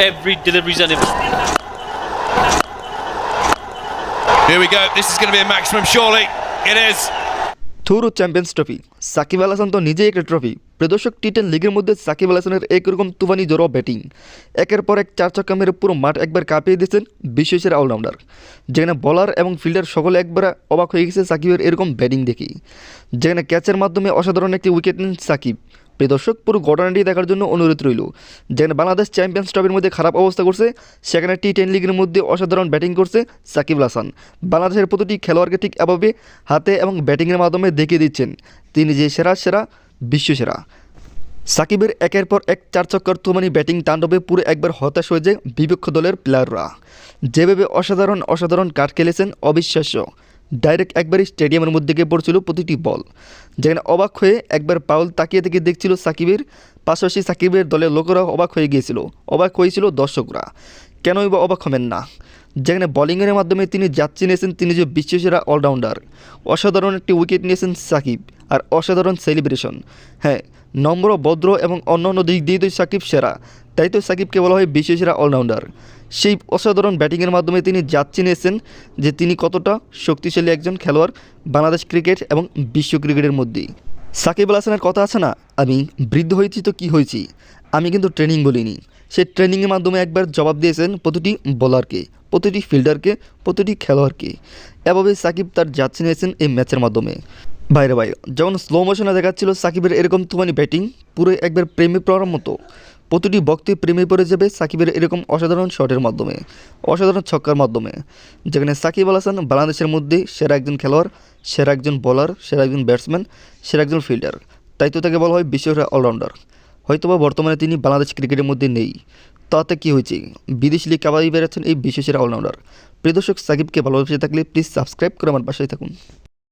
Every delivery's on him. Here we go. This is going to be a maximum, surely. It is. থুরু Champions Trophy Shakib Al Hasan তো নিজেই একটা trophy প্রদর্শক T ten লিগের মধ্যে সাকিব আল হাসানের একরকম তুফানি জোরো ব্যাটিং। একের পর এক চার ছক্কা মেরে পুরো মাঠ একবার কাঁপিয়ে দিয়েছেন বিশ্বসেরা অলরাউন্ডার। যেখানে বলার এবং ফিল্ডার সকলে একবার অবাক হয়ে গেছে সাকিবের এরকম ব্যাটিং দেখি যেখানে ক্যাচের মাধ্যমে অসাধারণ একটি উইকেট নেন সাকিব। প্রিয় দর্শক পুরো ঘটনাটি দেখার জন্য অনুরোধ রইল। যেখানে বাংলাদেশ চ্যাম্পিয়ন্স ট্রফির মধ্যে খারাপ অবস্থা করছে, সেখানে টি টেন লিগের মধ্যে অসাধারণ ব্যাটিং করছে সাকিব হাসান। বাংলাদেশের প্রতিটি খেলোয়াড়কে ঠিক এভাবে হাতে এবং ব্যাটিংয়ের মাধ্যমে দেখিয়ে দিচ্ছেন। তিনি যে সেরা সেরা বিশ্ব সেরা সাকিবের একের পর এক চার চক্কর তুমানি ব্যাটিং তাণ্ডবে পুরো একবার হতাশ হয়ে যায় বিপক্ষ দলের প্লেয়াররা। যেভাবে অসাধারণ অসাধারণ কাট খেলেছেন, অবিশ্বাস্য। ডাইরেক্ট একবারই স্টেডিয়ামের মধ্যে গিয়ে পড়ছিল প্রতিটি বল। যেখানে অবাক হয়ে একবার পাউল তাকিয়ে থেকে দেখছিল সাকিবের পাশাপাশি সাকিবের দলের লোকেরা অবাক হয়ে গিয়েছিল। অবাক হয়েছিল দর্শকরা। কেনই বা অবাক হবেন না? যেখানে বোলিংয়ের মাধ্যমে তিনি যাচ্ছি নিয়েছেন তিনি যে বিশ্বসেরা অলরাউন্ডার অসাধারণ একটি উইকেট নিয়েছেন সাকিব, আর অসাধারণ সেলিব্রেশন হ্যাঁ নম্র, ভদ্র এবং অন্য অন্য দিক দিয়ে তো সাকিব সেরা, তাই তো সাকিবকে বলা হয় বিশ্বসেরা অলরাউন্ডার সেই অসাধারণ ব্যাটিংয়ের মাধ্যমে তিনি যাচ্ছি নিয়েছেন যে তিনি কতটা শক্তিশালী একজন খেলোয়াড় বাংলাদেশ ক্রিকেট এবং বিশ্ব ক্রিকেটের মধ্যেই সাকিব আল হাসানের কথা আছে না? আমি বৃদ্ধ হয়েছি তো কি হয়েছি? আমি কিন্তু ট্রেনিং বলিনি। সে ট্রেনিংয়ের মাধ্যমে একবার জবাব দিয়েছেন প্রতিটি বোলারকে প্রতিটি ফিল্ডারকে প্রতিটি খেলোয়াড়কে। এভাবে সাকিব তার যাচ্ছে নিয়েছেন এই ম্যাচের মাধ্যমে। বাইরে বাইরে যখন স্লো মোশনে দেখাচ্ছিল সাকিবের এরকম তুমানি ব্যাটিং পুরো একবার প্রেমে পড়ার মতো। প্রতিটি বক্তি প্রেমে পড়ে যাবে সাকিবের এরকম অসাধারণ শটের মাধ্যমে, অসাধারণ ছক্কার মাধ্যমে। যেখানে সাকিব আল হাসান বাংলাদেশের মধ্যে সেরা একজন খেলোয়াড়, সেরা একজন বোলার সেরা একজন ব্যাটসম্যান সেরা একজন ফিল্ডার তাই তো তাকে বলা হয় বিশ্বের অলরাউন্ডার হয়তোবা বর্তমানে তিনি বাংলাদেশ ক্রিকেটের মধ্যে নেই। তাতে কী হয়েছে? বিদেশ লিগ কাবাদি বেড়াচ্ছেন এই বিশ্বসেরা অলরাউন্ডার প্রিয় দর্শক, সাকিবকে ভালোবেসে থাকলে প্লিজ সাবস্ক্রাইব করে আমার বাসায় থাকুন।